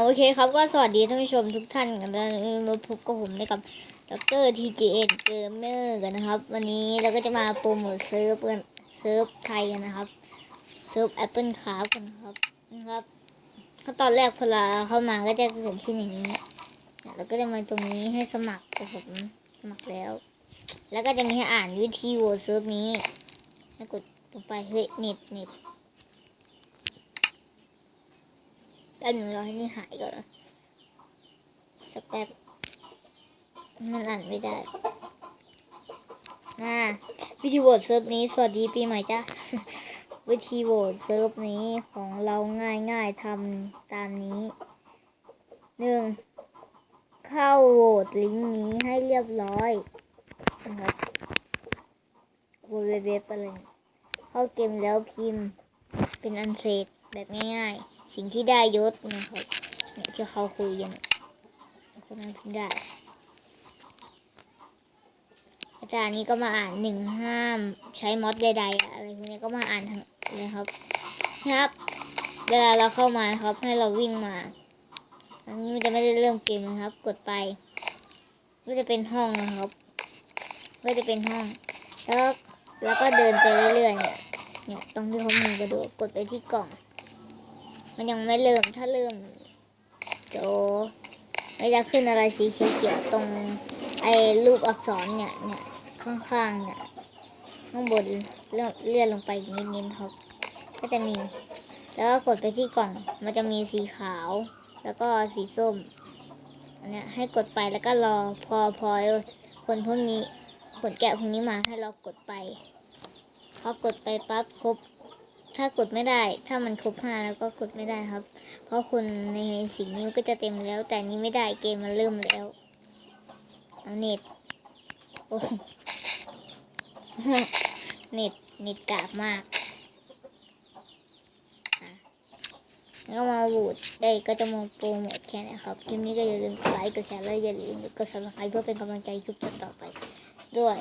โอเคครับก็สวัสดีท่านผู้ชมทุกท่านกันแล้วมาพบกับผมนะครับดร TGN Gamer กันนะครับ วันนี้เราก็จะมาโปรโมทเซิร์ฟกันเซิร์ฟไทยกันนะครับเซิร์ฟ Apple Craft กันครับนะครับก็ตอนแรกพอเราเข้ามาก็จะเกิดขึ้นอย่างนี้เนี่ยแล้วก็จะมาตรงนี้ให้สมัครผมสมัครแล้ว แล้วก็จะมีให้อ่านวิธีโหวตเซิร์ฟนี้ให้กดลงไปเฮ้ยเน็ตเน็ต แป๊บหนึงรอให้นี่หายก่อนสักแป๊บ มันอ่านไม่ได้อ่าวิธีโหวตเซิร์ฟนี้ สวัสดีปีใหม่จ้าวิธีโหวตเซิร์ฟนี้ของเราง่ายๆทำตามนี้หนึ่งเข้าโหวตลิงก์นี้ให้เรียบร้อยนะครับโหวตเว็บอะไรเนี่ยเข้าเกมแล้วพิมพ์เป็นอันเสร็จ แบบง่ายๆ สิ่งที่ได้ยศนะครับเนี่ยที่เขาคุยกันคนนั้นเพิ่งได้ อาจารย์นี้ก็มาอ่านหนึ่งห้ามใช้มอดใดๆอะไรพวกนี้ก็มาอ่านทั้งเลยครับนะครับ เวลาเราเข้ามาครับให้เราวิ่งมาอันนี้มันจะไม่ได้เริ่มเกมนะครับ กดไปก็จะเป็นห้องนะครับก็จะเป็นห้อง แล้วแล้วก็เดินไปเรื่อยๆเนี่ยเนี่ยตรงที่เขามีกระโดดกดไปที่กล่อง มันยังไม่เริ่มถ้าเริ่มเดี๋ยวมันจะขึ้นอะไรสีเขียวๆตรงไอ้รูปอักษรเนี่ยเนี่ยข้างๆเนี่ยข้างบนเลื่อนเลื่อนลงไปนิดๆครับ ก็จะมี แล้วก็กดไปที่กล่อง มันจะมีสีขาว แล้วก็สีส้มอันเนี้ยให้กดไปแล้วก็รอพอพอคนพวกนี้คนแกะพวกนี้มาให้เรากดไปพอกดไปปั๊บครบ ถ้ากดไม่ได้ ถ้ามันครบห้าแล้วก็กดไม่ได้ครับ เพราะคนในสีนี้ก็จะเต็มแล้ว แต่นี้ไม่ได้เกมมันเริ่มแล้วเอาเน็ตโอ้เน็ตเน็ตกากมากแล้วก็มาบูดได้ก็จะมาโปรโมทแค่นี้ครับคลิปนี้ก็อย่าลืมกดไลค์กดแชร์และอย่าลืมกด subscribe เพื่อเป็นกำลังใจคลิปต่อไปด้วย